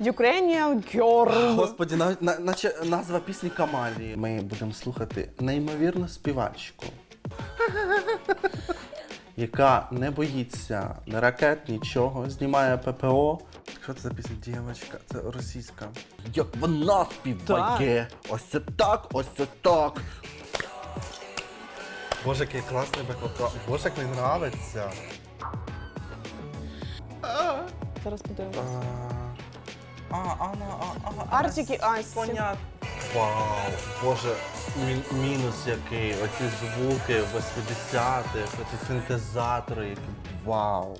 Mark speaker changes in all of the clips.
Speaker 1: Ukrainian Girl.
Speaker 2: Господі, навіть на- наче назва пісні Камалії. Ми будемо слухати неймовірну співачку, яка не боїться ні ракет, нічого, знімає ППО. Що це за пісня? Дівчинка, це російська. Як вона співає! Ось це так, ось це так. Боже, який класний бек-вокал. Боже, як мені подобається.
Speaker 1: Зараз подивимось.
Speaker 2: А, а, а, а, а,
Speaker 1: Arctic і Asti.
Speaker 2: Коняк. Вау, боже, мі- мінус який. Оці звуки 80-х, оці синтезатори, які. Вау.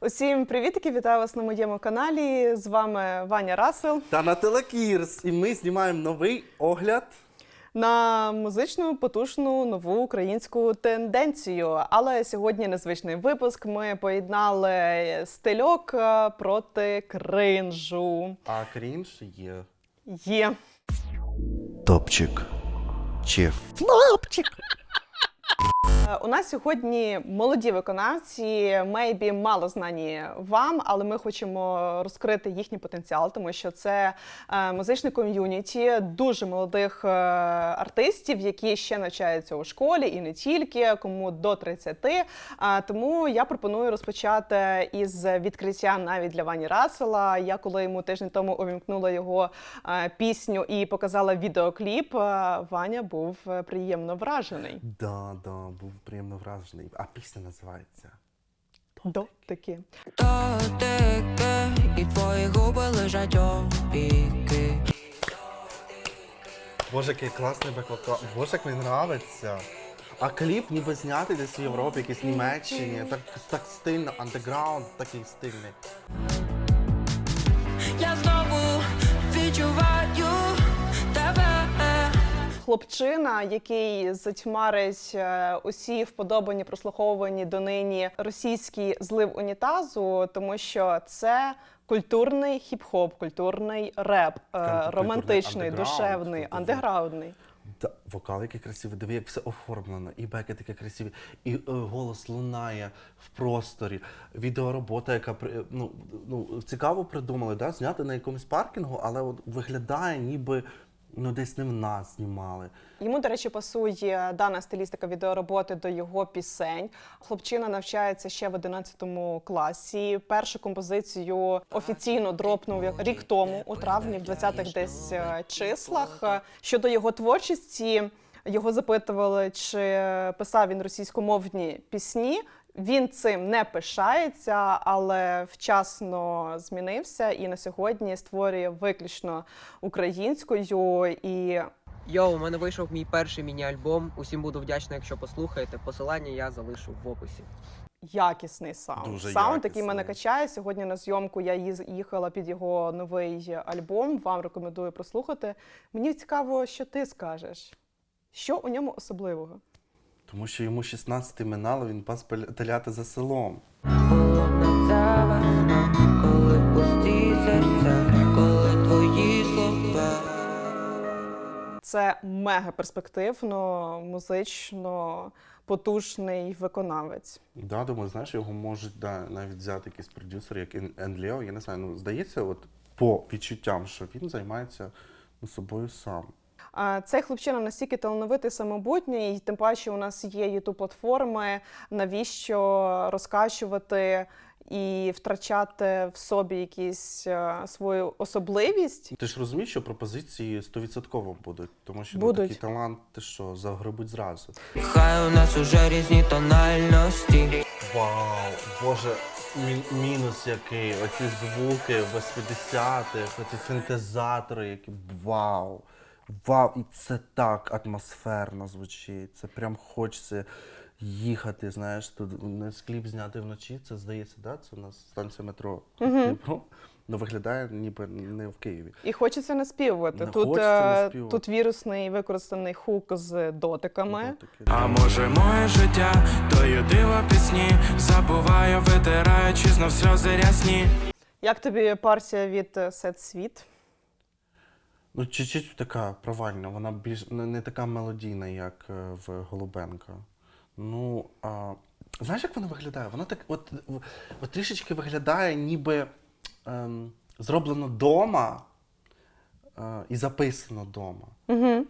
Speaker 1: Усім привітки, вітаю вас на моєму каналі. З вами Ваня Расел
Speaker 2: Та на Телекірс. І ми знімаємо новий огляд.
Speaker 1: На музичну потужну нову українську тенденцію. Але сьогодні незвичний випуск. Ми поєднали стильок е, проти кринжу.
Speaker 2: А крінж є.
Speaker 1: Є.
Speaker 2: Топчик. Чи
Speaker 1: Е, У нас сьогодні молоді виконавці, мейбі мало знані вам, але ми хочемо розкрити їхній потенціал, тому що це е, музичне ком'юніті дуже молодих е, артистів, які ще навчаються у школі і не тільки, кому до 30. А, тому я пропоную розпочати із відкриття навіть для Вані Расела. Я коли йому тиждень тому увімкнула його е, пісню і показала відеокліп, е, Ваня був е, приємно вражений.
Speaker 2: Да, да, був приємно вражений. А пісня називається.
Speaker 1: Дотики.
Speaker 3: Дотики, і твої губи лежать опіки.
Speaker 2: Боже, який класний бек-вокал. Боже, як мені подобається. А кліп ніби знятий десь в Європі, якийсь в Німеччині. Так, так стильно, андеграунд такий стильний.
Speaker 1: Хлопчина, який затьмарить е, усі вподобані, прослуховані донині російський злив унітазу, тому що це культурний хіп-хоп, культурний реп, е, романтичний, душевний, андеграундний.
Speaker 2: Да, вокал який красивий, диви, як все оформлено, і беки таке красиві, і е, голос лунає в просторі, відеоробота, яка при- е, ну, ну, цікаво придумали, да? зняти на якомусь паркінгу, але от виглядає, ніби ну, десь не в нас знімали.
Speaker 1: Йому, до речі, пасує дана стилістика відеороботи до його пісень. Хлопчина навчається ще в 11 класі. Першу композицію офіційно дропнув рік тому, у травні, в 20-х десь е, числах. Щодо його творчості, його запитували, чи писав він російськомовні пісні. Він цим не пишається, але вчасно змінився і на сьогодні створює виключно українською і
Speaker 4: Йоу, у мене вийшов мій перший міні-альбом. Усім буду вдячний, якщо послухаєте. Посилання я залишу в описі.
Speaker 1: якісний саунд.
Speaker 2: Дуже
Speaker 1: саунд, який мене качає. Сьогодні на зйомку я їз- їхала під його новий альбом. Вам рекомендую прослухати. Мені цікаво, що ти скажеш. Що у ньому особливого?
Speaker 2: Тому що йому 16 минало, він пас теляти за селом.
Speaker 3: Коли пусті серця, коли твої слова.
Speaker 1: Це мега перспективно, музично потужний виконавець.
Speaker 2: Да, думаю, знаєш, його можуть да, навіть взяти якийсь продюсер, як Енлео. Я не знаю, ну здається, от по відчуттям, що він займається ну, собою сам.
Speaker 1: Цей хлопчина настільки талановитий, самобутній, і тим паче у нас є ютуб платформи. Навіщо розкачувати і втрачати в собі якісь е, свою особливість?
Speaker 2: Ти ж розумієш, що пропозиції 100% будуть, тому що
Speaker 1: Будуть.
Speaker 2: ну, такий талант, ти що, загребуть зразу.
Speaker 3: Хай у нас уже різні тональності.
Speaker 2: Вау, боже, мі- мінус який. Оці звуки 80-х, оці синтезатори, які вау. Вау, і це так атмосферно звучить. Це прям хочеться їхати. Знаєш, тут не кліп зняти вночі. Це здається, да? Це у нас станція метро Дніпро. Ну виглядає ніби не в Києві.
Speaker 1: І хочеться наспівувати.
Speaker 2: Не
Speaker 1: Тут,
Speaker 2: хочеться
Speaker 1: е,
Speaker 2: наспівувати.
Speaker 1: тут вірусний використаний хук з дотиками.
Speaker 2: Таке.
Speaker 5: А може моє життя, тою диво пісні Забуваю, витираючи знов сльози рясні
Speaker 1: Як тобі партія від Сет Світ?
Speaker 2: Ну, чуть-чуть така провальна, вона більш не, така мелодійна, як е, в Голубенка. Ну, а, знаєш, як вона виглядає? Вона так, от, от трішечки виглядає, ніби ем, зроблено вдома е, і записано вдома.
Speaker 1: Угу.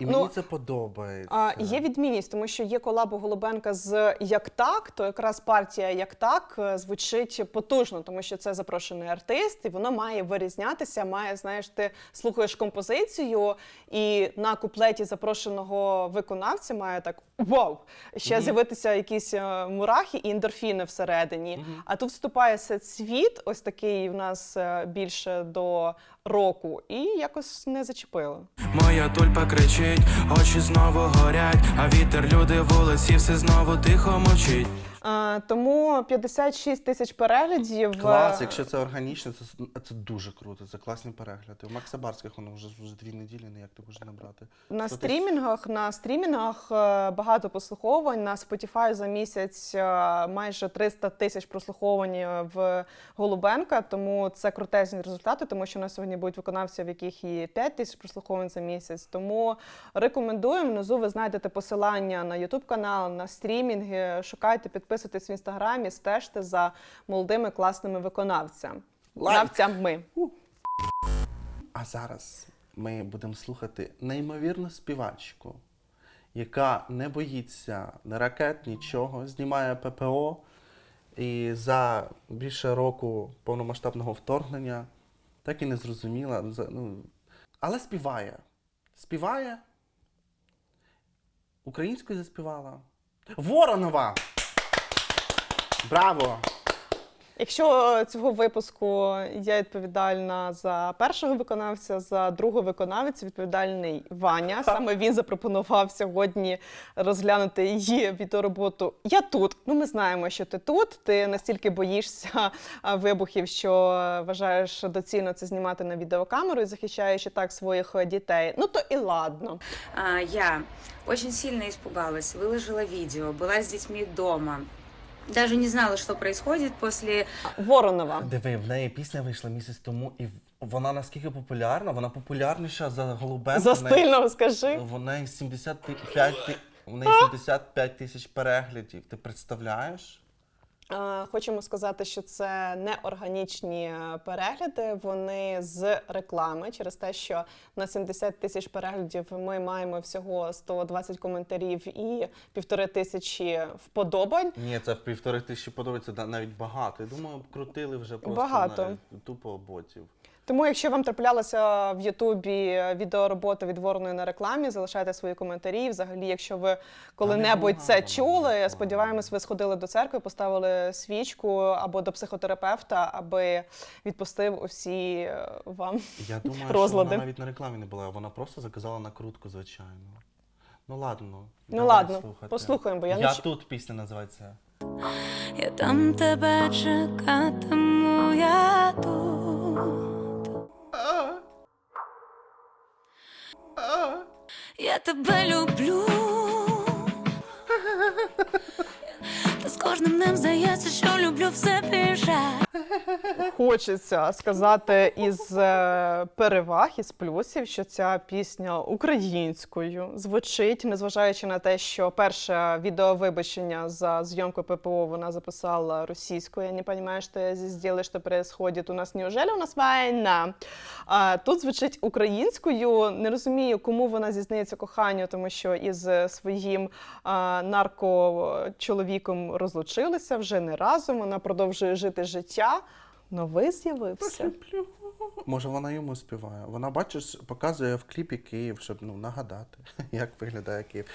Speaker 2: І
Speaker 1: Ну,
Speaker 2: мені це подобається.
Speaker 1: А, є відмінність, тому що є колабу Голубенка з як так, то якраз партія як так е, звучить потужно, тому що це запрошений артист, і воно має вирізнятися. Має, знаєш, ти слухаєш композицію, і на куплеті запрошеного виконавця має так вау! Ще з'явитися якісь е, мурахи і ендорфіни всередині. А тут вступає світ, ось такий в нас е, більше до року, і якось не зачепило.
Speaker 5: Моя тульпа кричить, очі знову горять, а вітер люди вулиці, все знову тихо мовчить.
Speaker 1: Е, Тому 56 тисяч переглядів. е,
Speaker 2: Клас, якщо це органічно, це, це дуже круто. Це класні перегляди. У Макса Барських воно вже, вже дві неділі, ніяк не може набрати.
Speaker 1: на стрімінгах, на стрімінгах е, багато прослуховувань. На Spotify за місяць е, майже 300 тисяч прослуховувань в Голубенка. Тому це крутезні результати, тому що у нас сьогодні будуть виконавці, в яких і 5 тисяч прослуховувань за місяць. Тому рекомендуємо. Внизу ви знайдете посилання на YouTube канал, на стрімінги. Шукайте, підписуйтесь в інстаграмі, стежте за молодими класними виконавцями. Виконавцями.
Speaker 2: А зараз ми будемо слухати неймовірну співачку, яка не боїться ні ракет, нічого, знімає ППО. І за більше року повномасштабного вторгнення так і не зрозуміла. Ну, але співає. Співає. Українською заспівала. Воронова! Браво!
Speaker 1: Якщо цього випуску я відповідальна за першого виконавця, за другого виконавця відповідальний Ваня. Саме він запропонував сьогодні розглянути її відеороботу. Я тут. Ну, ми знаємо, що ти тут. Ти настільки боїшся вибухів, що вважаєш доцільно це знімати на відеокамеру і захищаючи так своїх дітей. Ну то і ладно.
Speaker 6: А, Я очень сильно испугалась, выложила видео, была с детьми дома. Даже не знала, что происходит после
Speaker 1: Воронова.
Speaker 2: Диви, в неї пісня вийшла місяць тому, і в- вона наскільки популярна, вона популярніша за голубе.
Speaker 1: За стильного скажи.
Speaker 2: В неї 75 ти- в неї 75 тисяч переглядів. Ти представляєш?
Speaker 1: Е, Хочемо сказати, що це не органічні е, перегляди. Вони з реклами через те, що на 70 тисяч переглядів ми маємо всього 120 коментарів і півтори тисячі вподобань.
Speaker 2: Ні, це в півтори тисячі подобається навіть багато. Я думаю, крутили вже просто
Speaker 1: Багато.
Speaker 2: на- тупо ботів.
Speaker 1: Тому, якщо вам траплялося в Ютубі відеоробота від вороної на рекламі, залишайте свої коментарі. Взагалі, якщо ви коли-небудь це чули, сподіваємось, ви сходили до церкви, поставили свічку або до психотерапевта, аби відпустив усі е, вам
Speaker 2: Я думаю,
Speaker 1: Розлади.
Speaker 2: що вона навіть на рекламі не була, вона просто заказала накрутку, звичайно. Ну ладно.
Speaker 1: Ну
Speaker 2: давай
Speaker 1: ладно,
Speaker 2: слухати.
Speaker 1: послухаємо, бо я не
Speaker 2: Я
Speaker 1: чу-
Speaker 2: тут пісня називається.
Speaker 7: Я там тебе чекатиму, я тут. Я тебе люблю. Кожним днем здається, що люблю все більше.
Speaker 1: Хочеться сказати із е, переваг, із плюсів, що ця пісня українською звучить, незважаючи на те, що перше відеовибачення за зйомку ППО вона записала російською. Я не розумію, що я делаю, що происходит. У нас неужели у нас війна? А тут звучить українською. Не розумію, кому вона зізнається коханню, тому що із е, своїм а, наркочоловіком розлучилися вже не разом. Вона продовжує жити життя. Новий з'явився.
Speaker 2: Може, вона йому співає. Вона, бачиш, показує в кліпі Київ, щоб ну, нагадати, як виглядає Київ.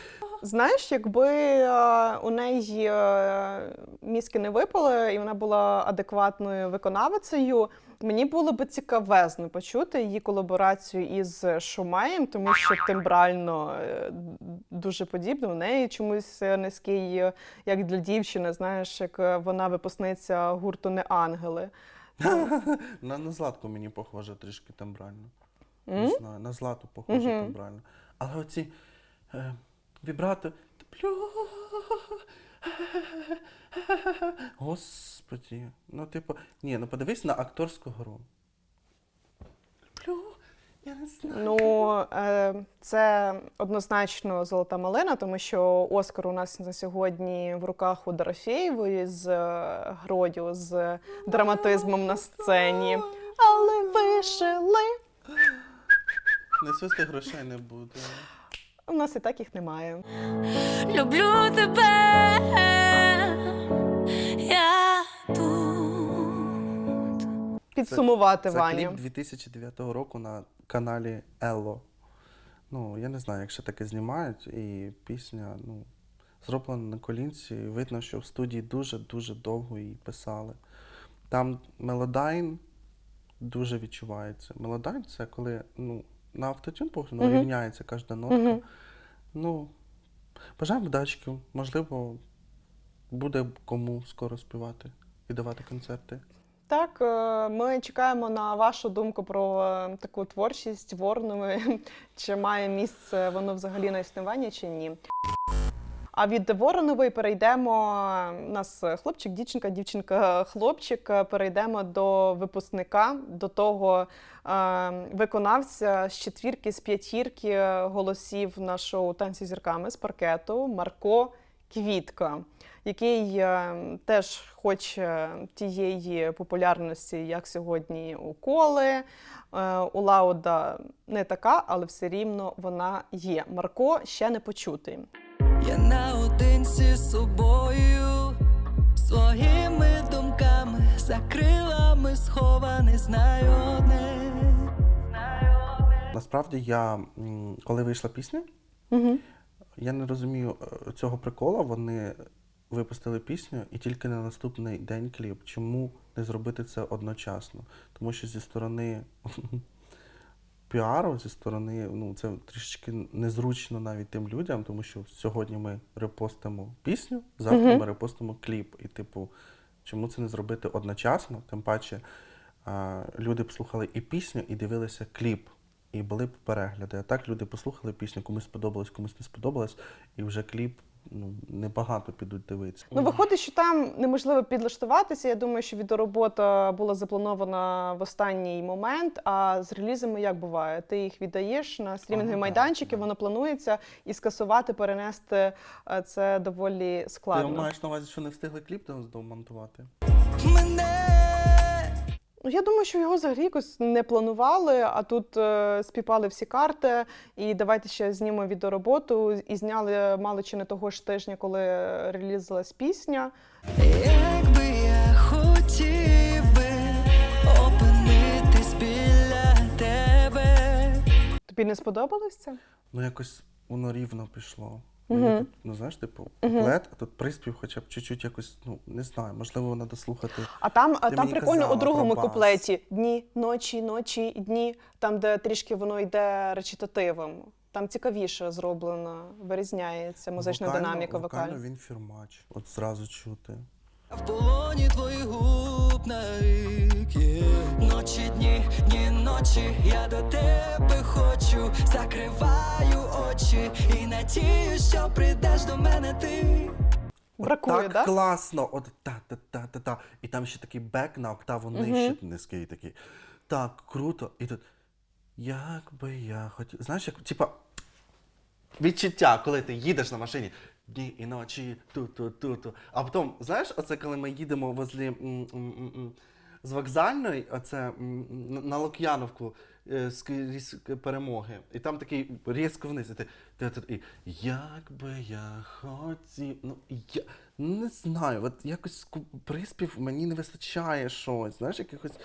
Speaker 1: Знаєш, якби е, у неї е, мізки не випали і вона була адекватною виконавицею, мені було би цікавезно почути її колаборацію із Шумеєм, тому що тембрально е, дуже подібно. У неї чомусь е, низький, е, як для дівчини, знаєш, як вона випускниця гурту Не ангели.
Speaker 2: На, на Златку мені похоже трішки тембрально. Не знаю, на Злату похоже тембрально. Але оці е, вібрати. Господі. Ну, типу, ні, ну подивись на акторську гру. Я не знаю.
Speaker 1: Ну, е, це однозначно золота малина, тому що Оскар у нас на сьогодні в руках у Дорофєєвої з е, грою, з драматизмом на сцені. але вишили.
Speaker 2: Не свисти грошей не буде.
Speaker 1: У нас і так їх немає.
Speaker 7: Люблю тебе, я тут.
Speaker 1: Підсумувати
Speaker 2: Це
Speaker 1: Ваня.
Speaker 2: кліп 2009 року на каналі Елло. Ну, я не знаю, як ще таке знімають, і пісня, ну, зроблена на колінці. і Видно, що в студії дуже-дуже довго її писали. Там мелодайн дуже відчувається. Мелодайн це коли ну, на автотюн погано
Speaker 1: Мгм.
Speaker 2: рівняється кожна нотка.
Speaker 1: Мгм.
Speaker 2: Ну, бажаємо вдачки. Можливо, буде кому скоро співати і давати концерти.
Speaker 1: Так, е, ми чекаємо на вашу думку про е, таку творчість Воронової. Чи має місце воно взагалі на існування, чи ні. А від Воронової перейдемо. У нас хлопчик, дівчинка, дівчинка, хлопчик. Перейдемо до випускника, до того е, виконавця з четвірки, з п'ятірки голосів на шоу Танці зірками з паркету Марко Квітка, який е, теж хоче тієї популярності, як сьогодні у Коли. Е, у Лауда не така, але все рівно вона є. Марко ще не почутий.
Speaker 8: Я наодинці з собою, своїми думками, за крилами схований, знаю одне.
Speaker 2: Насправді я, коли вийшла пісня,
Speaker 1: Угу.
Speaker 2: я не розумію е, цього прикола. Вони випустили пісню і тільки на наступний день кліп. Чому не зробити це одночасно? Тому що зі сторони піару, зі сторони, ну це трішечки незручно навіть тим людям, тому що сьогодні ми репостимо пісню, завтра
Speaker 1: Мгм.
Speaker 2: ми репостимо кліп. І, типу, чому це не зробити одночасно? Тим паче а, люди б слухали і пісню, і дивилися кліп. І були б перегляди. А так люди послухали пісню, комусь сподобалось, комусь не сподобалось, і вже кліп ну, небагато підуть дивитися.
Speaker 1: Ну, виходить, що там неможливо підлаштуватися. Я думаю, що відеоробота була запланована в останній момент. А з релізами як буває? Ти їх віддаєш на стрімінгові майданчики,
Speaker 2: да, да.
Speaker 1: воно планується, і скасувати, перенести е, це доволі
Speaker 2: Ти
Speaker 1: складно.
Speaker 2: маєш на увазі, що не встигли кліп домонтувати?
Speaker 8: Мене
Speaker 1: Ну, я думаю, що його взагалі якось не планували, а тут е, співпали всі карти, і давайте ще знімемо відеороботу. І зняли мало чи не того ж тижня, коли релізилась пісня.
Speaker 8: Якби я хотів би опинитись біля тебе.
Speaker 1: Тобі не сподобалось це?
Speaker 2: Ну, якось воно рівно пішло. Мені тут, ну знаєш, типу, куплет, а тут приспів хоча б чуть-чуть якось, ну, не знаю, можливо, треба слухати.
Speaker 1: А там,
Speaker 2: Ти
Speaker 1: там прикольно
Speaker 2: казала
Speaker 1: у другому куплеті дні, ночі, ночі, дні, там, де трішки воно йде речитативом. Там цікавіше зроблено, вирізняється музична
Speaker 2: Вокально-
Speaker 1: динаміка
Speaker 2: Вокально
Speaker 1: вокальна.
Speaker 2: він фірмач. От зразу чути.
Speaker 8: В полоні твоїх губ навіки Ночі, дні, дні, ночі, я до тебе хочу, закриваю очі і надію, що прийдеш до мене ти.
Speaker 1: Бракує,
Speaker 2: так
Speaker 1: да?
Speaker 2: класно, от та-та-та-та-та. І там ще такий бек на октаву нижче низький такий. Так, круто. І тут. Як би я хотів. Знаєш, як, типа, відчуття, коли ти їдеш на машині. Дні і ночі, ту-ту-ту-ту. А потім, знаєш, оце коли ми їдемо возле з вокзальної, оце на- Лук'яновку е, скрізь перемоги. І там такий різко вниз. І ти, ти, ти, і, як би я хотів. Ну, я не знаю, от якось приспів мені не вистачає щось, знаєш, якихось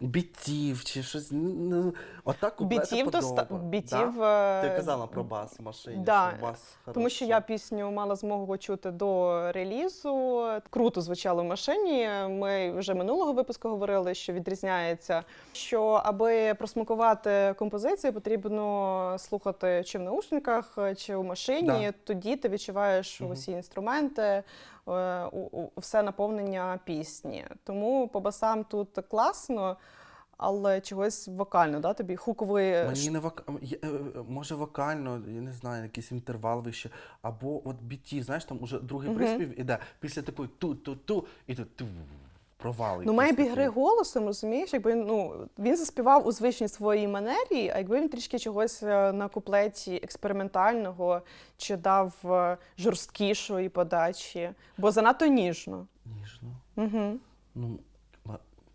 Speaker 2: бітів чи щось. Ну, отак куплети
Speaker 1: Бітів, то ста- бітів,
Speaker 2: Да?
Speaker 1: е,
Speaker 2: Ти казала про бас в машині,
Speaker 1: Да,
Speaker 2: що бас
Speaker 1: Тому що
Speaker 2: хороший.
Speaker 1: я пісню мала змогу чути до релізу. Круто звучало в машині. Ми вже минулого випуску говорили, що відрізняється. Що аби просмакувати композицію, потрібно слухати чи в наушниках, чи в машині.
Speaker 2: Да.
Speaker 1: Тоді ти відчуваєш усі інструменти, все наповнення пісні. Тому по басам тут класно. Але чогось вокально, да? тобі хуковий
Speaker 2: Мені не вок... е, е, може вокально, я не знаю, якийсь інтервал вище, або от бітів, знаєш, там уже другий приспів іде після такої ту-ту-ту, і тут ту провал.
Speaker 1: Ну, має
Speaker 2: такий.
Speaker 1: гри голосом, розумієш? Якби ну він заспівав у звичній своїй манері, а якби він трішки чогось е, на куплеті експериментального чи дав е, жорсткішої подачі, бо занадто ніжно.
Speaker 2: Ніжно.
Speaker 1: Угу.
Speaker 2: Ну,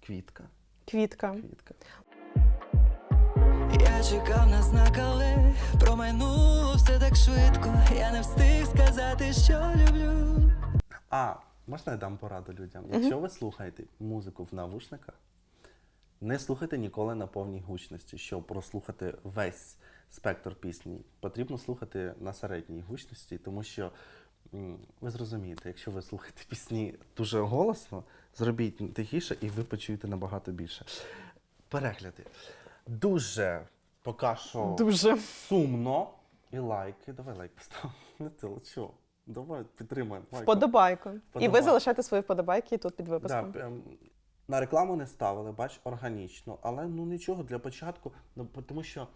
Speaker 2: квітка.
Speaker 1: Квітка.
Speaker 2: Квітка.
Speaker 8: Я чекав на знак, але промайнуло все так швидко. Я не встиг сказати, що люблю.
Speaker 2: А, можна я дам пораду людям? Якщо ви слухаєте музику в навушниках, не слухайте ніколи на повній гучності, щоб прослухати весь спектр пісні. Потрібно слухати на середній гучності, тому що ви зрозумієте, якщо ви слухаєте пісні дуже голосно, зробіть тихіше і ви почуєте набагато більше. Перегляди. Дуже поки що
Speaker 1: Дуже.
Speaker 2: сумно. І лайки. Давай лайк постав. Не ти що? Давай підтримаємо. лайком.
Speaker 1: Вподобайку. І ви
Speaker 2: Вподобайку.
Speaker 1: залишайте свої вподобайки тут під
Speaker 2: Да,
Speaker 1: випуском.
Speaker 2: ем, на рекламу не ставили, бач, органічно, але ну нічого для початку, ну, бо- тому що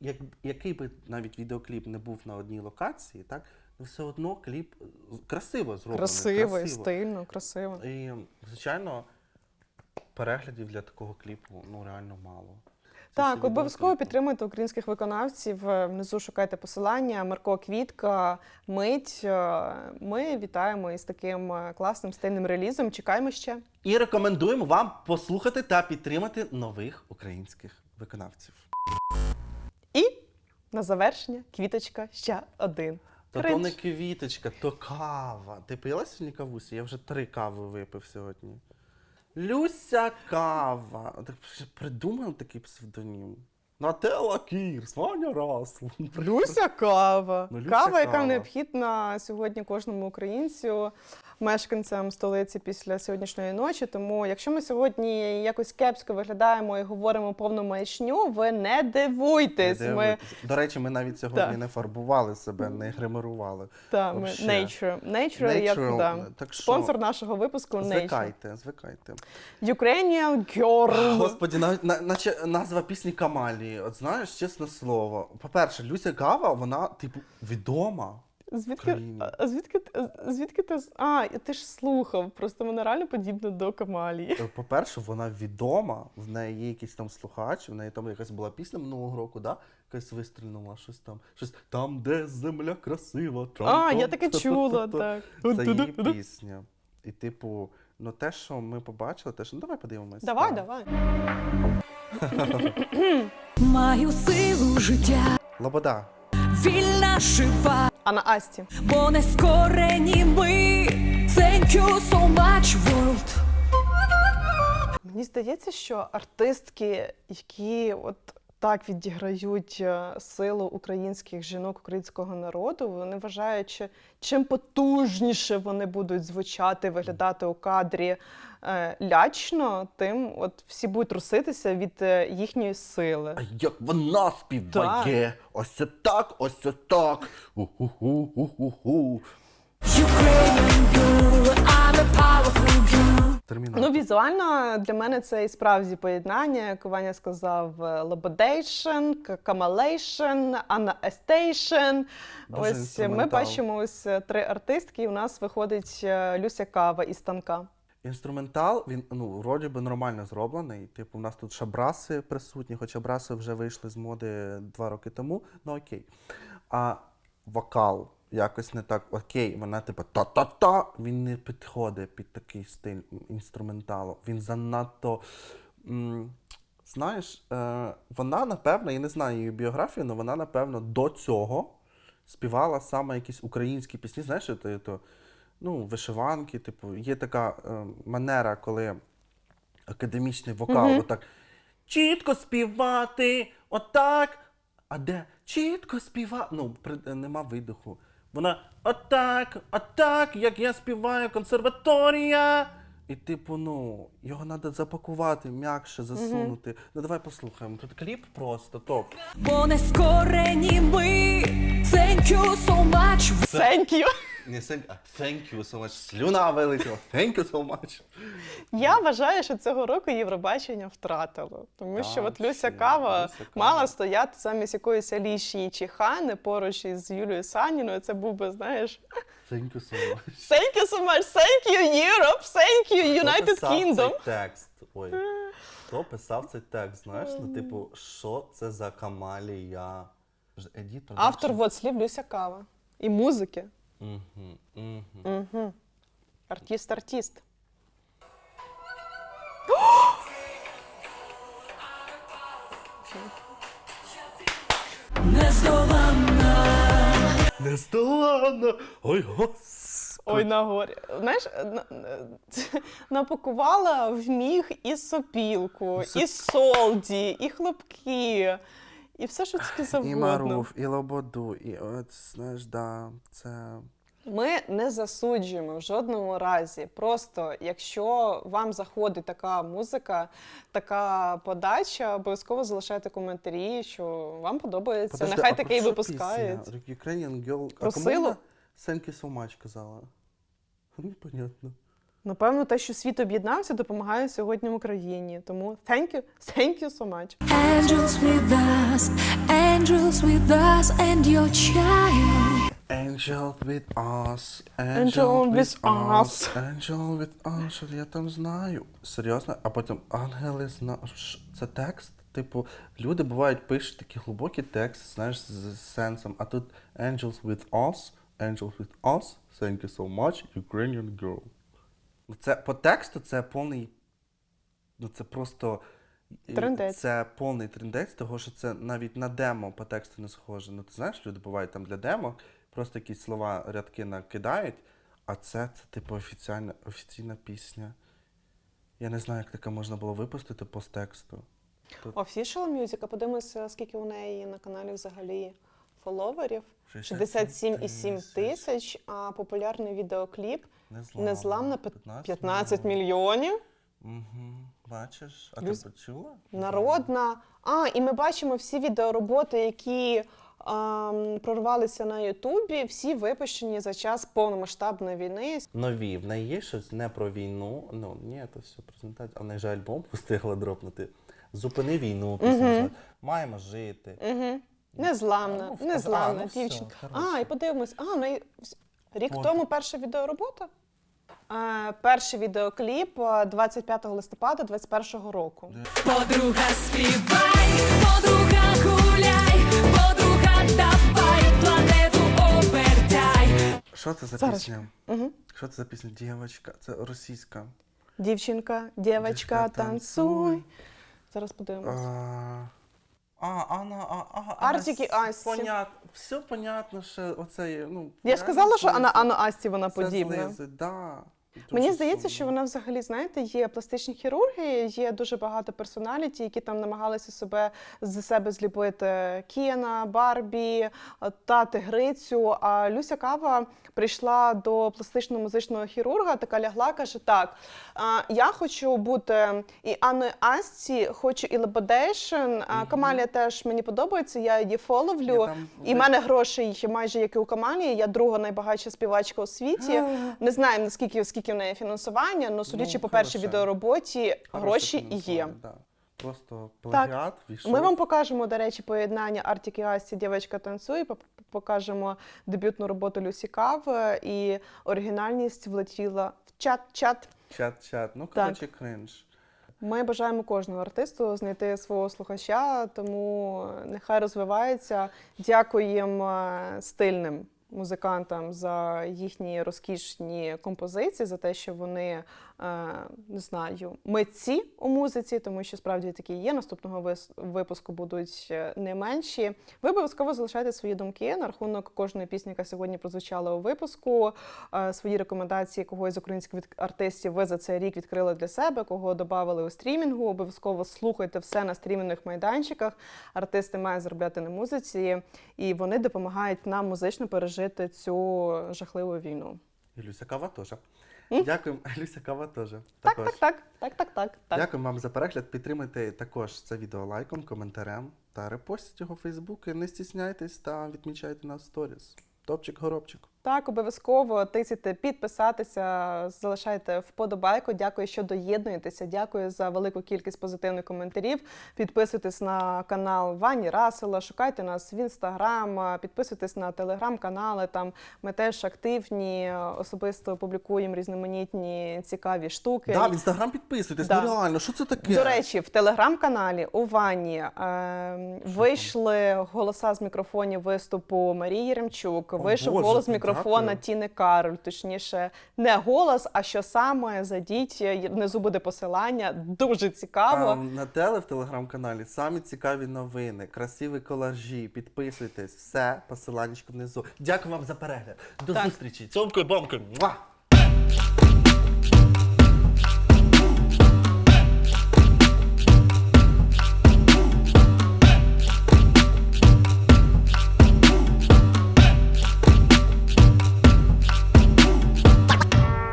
Speaker 2: як, який би навіть відеокліп не був на одній локації, так, ну, все одно кліп е, красиво зроблений.
Speaker 1: Красиво, і
Speaker 2: красиво.
Speaker 1: стильно, красиво.
Speaker 2: І, звичайно, переглядів для такого кліпу ну, реально мало.
Speaker 1: Так, обов'язково підтримуйте українських виконавців. Е, Внизу шукайте посилання. Марко Квітка, мить. Е, Ми вітаємо із таким е, класним стильним релізом. Чекаємо ще.
Speaker 2: І рекомендуємо вам послухати та підтримати нових українських виконавців.
Speaker 1: І на завершення квіточка ще один.
Speaker 2: Та то не квіточка, то кава. Ти пила сьогодні кавусі? Я вже три кави випив сьогодні. Люся кава. Так придумав такий псевдонім. Нателла Кірс, Ваня Расл.
Speaker 1: Люся кава.
Speaker 2: Ну, Люся
Speaker 1: кава, яка
Speaker 2: кава.
Speaker 1: необхідна сьогодні кожному українцю, мешканцям столиці після сьогоднішньої ночі. Тому, якщо ми сьогодні якось кепсько виглядаємо і говоримо повну маячню, ви не дивуйтесь.
Speaker 2: Не
Speaker 1: Ми.
Speaker 2: До речі, ми навіть сьогодні
Speaker 1: Так.
Speaker 2: не фарбували себе, не гримирували.
Speaker 1: та, ми
Speaker 2: Вообще.
Speaker 1: nature. Nature, як да.
Speaker 2: так що
Speaker 1: спонсор нашого випуску Nature.
Speaker 2: Звикайте, звикайте.
Speaker 1: Ukrainian Girl.
Speaker 2: Господі, на, на, наче назва пісні Камалії. От знаєш, чесне слово. По-перше, Люся Кава, вона, типу, відома.
Speaker 1: Звідки, а звідки, ти- звідки ти. з- А, ти ж слухав, просто вона реально подібна до Камалії.
Speaker 2: Е, По-перше, вона відома, в неї є якийсь там слухач, в неї там якась була пісня минулого року, да? якась вистрільнула, щось там, щось там, де земля красива.
Speaker 1: А,
Speaker 2: трам-там,
Speaker 1: я таке чула,
Speaker 2: та-та-та-та».
Speaker 1: так.
Speaker 2: Це її пісня. І, типу, ну те, що ми побачили, те, що ну давай подивимось.
Speaker 1: Давай,
Speaker 2: Так.
Speaker 1: давай.
Speaker 7: Маю силу життя,
Speaker 2: Лобода.
Speaker 7: вільна жива,
Speaker 1: А на Асті.
Speaker 7: бо не скорені ми. Thank you so much, world.
Speaker 1: Мені здається, що артистки, які от так відіграють е, силу українських жінок, українського народу, вони вважають, що чим потужніше вони будуть звучати, виглядати у кадрі е, лячно, тим от всі будуть труситися від е, їхньої сили.
Speaker 2: А як вона співає? Ось це так, ось це так. У-ху-ху-ху-ху-ху.
Speaker 7: Ukrainian
Speaker 2: Термінатор.
Speaker 1: Ну, візуально для мене це і справді поєднання, як Ваня сказав, е, лободейшн, камалейшн, анаестейшн. Ось ми бачимо ось е, три артистки, і у нас виходить е, Люся Кава із танка.
Speaker 2: Інструментал, він ну, вроді би нормально зроблений. Типу, у нас тут шабраси присутні, хоча браси вже вийшли з моди два роки тому, ну окей. А вокал якось не так окей. Вона типу та-та-та. Він не підходить під такий стиль інструменталу. Він занадто. М- знаєш, е, вона, напевно, я не знаю її біографію, але вона, напевно, до цього співала саме якісь українські пісні. Знаєш, то, то, ну, вишиванки, типу, є така е, манера, коли академічний вокал,
Speaker 1: Мгм.
Speaker 2: отак чітко співати, отак. А де чітко співати? Ну, при- нема видиху. Вона отак, отак, як я співаю консерваторія. І, типу, ну, його треба запакувати, м'якше засунути. Ну, давай послухаємо. Тут кліп просто топ.
Speaker 7: Бо не скорені ми. Thank you so much.
Speaker 1: Thank you!
Speaker 2: Не thank, а thank you so much. Слюна вилетіла. Thank you so much.
Speaker 1: Я вважаю, що цього року Євробачення втратило, тому що
Speaker 2: Так,
Speaker 1: от Люся
Speaker 2: ще,
Speaker 1: Кава
Speaker 2: Люся Кава.
Speaker 1: мала стояти замість якоїсь Алішії Чихани поруч із Юлією Саніною. Це був би, знаєш,
Speaker 2: Thank you so much.
Speaker 1: Thank you so much, thank you, Europe, thank you,
Speaker 2: Хто
Speaker 1: United
Speaker 2: писав
Speaker 1: Kingdom.
Speaker 2: Цей текст? Ой. Хто писав цей текст? Знаєш, ну, типу, що це за камалія? Ж- Edit Production?
Speaker 1: Автор вот слів Люся Кава. І музики.
Speaker 2: Мгм, мгм.
Speaker 1: Угу. Артист, артист.
Speaker 2: Нездоланно! Ой, господи!
Speaker 1: Ой, на горі. Знаєш, на- на- напакувала в міг і сопілку, і солді, і хлопки, і все, що тільки
Speaker 2: І
Speaker 1: завгодно.
Speaker 2: Маруф, і Лободу, і от, знаєш, да, це...
Speaker 1: Ми не засуджуємо в жодному разі. Просто якщо вам заходить така музика, така подача, обов'язково залишайте коментарі, що вам подобається.
Speaker 2: Подожди,
Speaker 1: Нехай
Speaker 2: а про
Speaker 1: такий
Speaker 2: що
Speaker 1: випускають.
Speaker 2: пісня? Ukrainian Girl.
Speaker 1: Про
Speaker 2: а кому
Speaker 1: силу?
Speaker 2: вона Thank you so much казала? Непонятно.
Speaker 1: Напевно, те, що світ об'єднався, допомагає сьогодні Україні. Тому thank you, thank you so much.
Speaker 7: Angels with us, angels with us, and your child.
Speaker 2: Angel with us, angel,
Speaker 1: Angel
Speaker 2: with
Speaker 1: with
Speaker 2: us,
Speaker 1: us.
Speaker 2: angel with us, що я там знаю. Серйозно? А потім ангели зна... Це текст? Типу, люди бувають пишуть такі глибокі тексти, знаєш, з, з сенсом. А тут angels with us, angels with us, thank you so much, Ukrainian girl. Це по тексту це повний. Ну це просто. е,
Speaker 1: Трындець.
Speaker 2: Це повний трендець, того що це навіть на демо по тексту не схоже. Ну, ти знаєш, люди бувають там для демо, просто якісь слова, рядки накидають, а це, це типу офіціальна, офіційна пісня. Я не знаю, як таке можна було випустити по тексту.
Speaker 1: Official Music, а подивимося, скільки у неї на каналі взагалі фоловерів.
Speaker 2: 67
Speaker 1: 67,7 тисяч, а популярний відеокліп
Speaker 2: Незламна.
Speaker 1: Незламна
Speaker 2: 15
Speaker 1: 15 мільйонів.
Speaker 2: Угу. Бачиш? А ти почула?
Speaker 1: Народна. А, і ми бачимо всі відеороботи, які ам, прорвалися на Ютубі, всі випущені за час повномасштабної війни.
Speaker 2: Нові. В неї є щось не про війну. Ну, ні, це все презентація. А в неї же альбом встигла дропнути. Зупини війну, пісня. називається. Маємо жити.
Speaker 1: Угу. Незламна,
Speaker 2: Ну,
Speaker 1: незламна
Speaker 2: ну все,
Speaker 1: дівчинка.
Speaker 2: хорошо.
Speaker 1: А, і подивимось, а, неї вс- рік
Speaker 2: От.
Speaker 1: тому перша відеоробота. Е, перший відеокліп е, 25 листопада 2021 року.
Speaker 7: Подруга співай, подруга гуляй, подруга давай, планету обертай.
Speaker 2: Що це за
Speaker 1: Зараз.
Speaker 2: пісня?
Speaker 1: Угу.
Speaker 2: Що це за пісня? Дівчинка. Це російська.
Speaker 1: Дівчинка,
Speaker 2: Дівчинка,
Speaker 1: дівчинка, танцуй. Зараз подивимось.
Speaker 2: А, а, Анна, а, а,
Speaker 1: Артік і Асті.
Speaker 2: Понятно. Все понятно, що оце, ну...
Speaker 1: Я ж казала, що на Анну Асті вона подібна.
Speaker 2: Подібна. Да.
Speaker 1: Мені
Speaker 2: Дуже
Speaker 1: здається, що вона взагалі, знаєте, є пластичні хірурги, є дуже багато персоналіті, які там намагалися себе з себе зліпити Кіна, Барбі та Тигрицю. А Люся Кава прийшла до пластичного музичного хірурга, така лягла, каже: Так, я хочу бути і Анною Асті, хочу і Лебедейшн. Камалія теж мені подобається, я її фоловлю.
Speaker 2: Там
Speaker 1: І в мене грошей майже як і у Камалії. Я друга найбагатша співачка у світі. Не знаємо наскільки скільки в неї фінансування, але судячи
Speaker 2: Ну,
Speaker 1: по першій
Speaker 2: хороше.
Speaker 1: відеороботі,
Speaker 2: Хороше
Speaker 1: гроші і є.
Speaker 2: фінансування, Да. Просто плагіат війшов.
Speaker 1: Ми вам покажемо, до речі, поєднання Артік і Асті «Дівчинка танцює. поп- Покажемо дебютну роботу Люсі Кав, і оригінальність влетіла в чат-чат.
Speaker 2: Чат-чат. Ну, коротше, кринж.
Speaker 1: Ми бажаємо кожному артисту знайти свого слухача, тому нехай розвивається. Дякуємо е, стильним музикантам за їхні розкішні композиції, за те, що вони е, не знаю, митці у музиці, тому що справді такі є. Наступного випуску будуть е, не менші. Ви обов'язково залишайте свої думки на рахунок кожної пісні, яка сьогодні прозвучала у випуску. Е, Свої рекомендації когось з українських артистів ви за цей рік відкрили для себе, кого додали у стрімінгу. Обов'язково слухайте все на стрімінгових майданчиках. Артисти мають заробляти на музиці, і вони допомагають нам музично пережити цю жахливу війну.
Speaker 2: І Люся Кава теж.
Speaker 1: М?
Speaker 2: Дякуємо, Люся Кава теж.
Speaker 1: Так,
Speaker 2: Також.
Speaker 1: так, так, так, так, так, так.
Speaker 2: Дякую вам за перегляд. Підтримайте також це відео лайком, коментарем та репостіть його в Фейсбук. І Не стісняйтесь та відмічайте нас в сторіс. Топчик, горобчик.
Speaker 1: Так, обов'язково тисяйте підписатися, залишайте вподобайку. Дякую, що доєднуєтеся. Дякую за велику кількість позитивних коментарів. Підписуйтесь на канал Вані Расела, шукайте нас в інстаграм, підписуйтесь на телеграм-канали. Там ми теж активні, особисто публікуємо різноманітні цікаві штуки.
Speaker 2: Да, в інстаграм підписуйтесь.
Speaker 1: Да.
Speaker 2: Ну реально, що це таке?
Speaker 1: До речі, в телеграм-каналі у Вані е, вийшли голоса з мікрофонів виступу Марії Єремчук,
Speaker 2: О,
Speaker 1: вийшов
Speaker 2: Боже,
Speaker 1: голос з мікрофонів телефона Тіни Кароль, точніше, не голос, а що саме зайдіть. е, Внизу буде посилання. Дуже цікаво.
Speaker 2: А на теле в телеграм-каналі самі цікаві новини, красиві колажі. Підписуйтесь, все, посиланнячко внизу. Дякую вам за перегляд. До
Speaker 1: Так.
Speaker 2: зустрічі. Цьомкою бомкою.